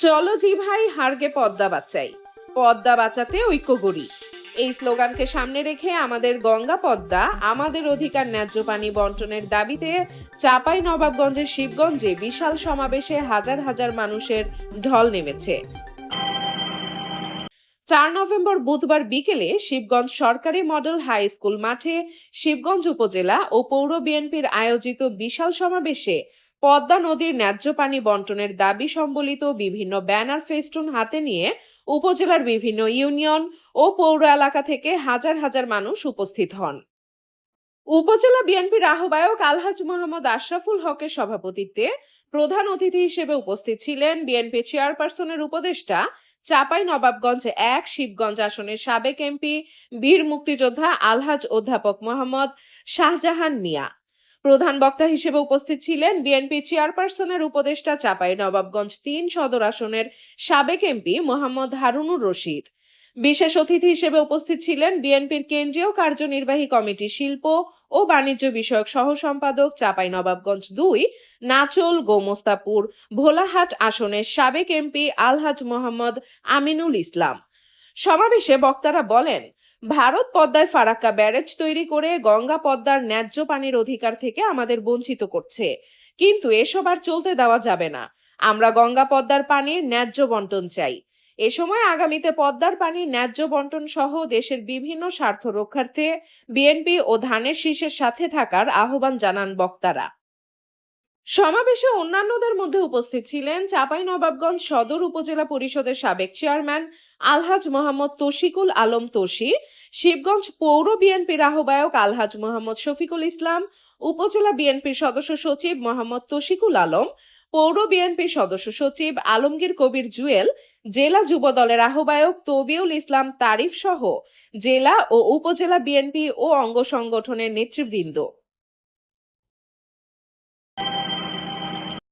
চলো জি ভাই, হারগে পদ্মা বাঁচাই। পদ্মা বাঁচাতে ঐক্য গড়ি এই স্লোগানকে সামনে রেখে আমাদের গঙ্গা পদ্মা আমাদের অধিকার ন্যায্য পানি বন্টনের দাবিতে চাপাই নবাবগঞ্জের শিবগঞ্জে বিশাল সমাবেশে হাজার হাজার মানুষের ঢল নেমেছে। চার নভেম্বর বুধবার বিকেলে শিবগঞ্জ সরকারি মডেল হাই স্কুল মাঠে শিবগঞ্জ উপজেলা ও পৌর বিএনপির আয়োজিত বিশাল সমাবেশে পদ্মা নদীর ন্যায্য পানি বন্টনের দাবি সম্বলিত বিভিন্ন ব্যানার ফেস্টুন হাতে নিয়ে উপজেলার বিভিন্ন ইউনিয়ন ও পৌর এলাকা থেকে হাজার হাজার মানুষ উপস্থিত হন। উপজেলা বিএনপির আহ্বায়ক আলহাজ মোহাম্মদ আশরাফুল হকের সভাপতিত্বে প্রধান অতিথি হিসেবে উপস্থিত ছিলেন বিএনপি চেয়ারপারসনের উপদেষ্টা চাপাই নবাবগঞ্জ এক, শিবগঞ্জ আসনের সাবেক এমপি, বীর মুক্তিযোদ্ধা আলহাজ অধ্যাপক মোহাম্মদ শাহজাহান মিয়া। প্রধান বক্তা হিসেবে উপস্থিত ছিলেন বিএনপি চেয়ারপারসনের উপদেষ্টা চাপাই নবাবগঞ্জ তিন সদর আসনের সাবেক এমপি মোহাম্মদ হারুনুর রশিদ। বিশেষ অতিথি হিসেবে উপস্থিত ছিলেন বিএনপির কেন্দ্রীয় কার্যনির্বাহী কমিটি শিল্প ও বাণিজ্য বিষয়ক সহ সম্পাদক চাপাই নবাবগঞ্জ দুই, নাচল গোমস্তাপুর ভোলাহাট আসনের সাবেক এমপি আলহাজ মোহাম্মদ আমিনুল ইসলাম। সমাবেশে বক্তারা বলেন ভারত পদ্মায় ফারাক্কা ব্যারেজ তৈরি করে গঙ্গা পদ্মার ন্যায্য পানির অধিকার থেকে আমাদের বঞ্চিত করছে। কিন্তু এসব আর চলতে দেওয়া যাবে না। আমরা গঙ্গা পদ্মার পানির ন্যায্য বন্টন চাই। এ সময় আগামীতে পদ্মার পানির ন্যায্য বন্টন সহ দেশের বিভিন্ন স্বার্থ রক্ষার্থে বিএনপি ও ধানের শীষের সাথে থাকার আহ্বান জানান বক্তারা। সমাবেশে অন্যান্যদের মধ্যে উপস্থিত ছিলেন চাপাই নবাবগঞ্জ সদর উপজেলা পরিষদের সাবেক চেয়ারম্যান আলহাজ মোহাম্মদ তশিকুল আলম তোষি শিবগঞ্জ পৌর বিএনপির আহ্বায়ক আলহাজ মোহাম্মদ শফিকুল ইসলাম, উপজেলা বিএনপির সদস্য সচিব মোহাম্মদ তশিকুল আলম, পৌর বিএনপির সদস্য সচিব আলমগীর কবির জুয়েল, জেলা যুব দলের আহ্বায়ক তবিউল ইসলাম তারিফ সহ জেলা ও উপজেলা বিএনপি ও অঙ্গ সংগঠনের নেতৃবৃন্দ।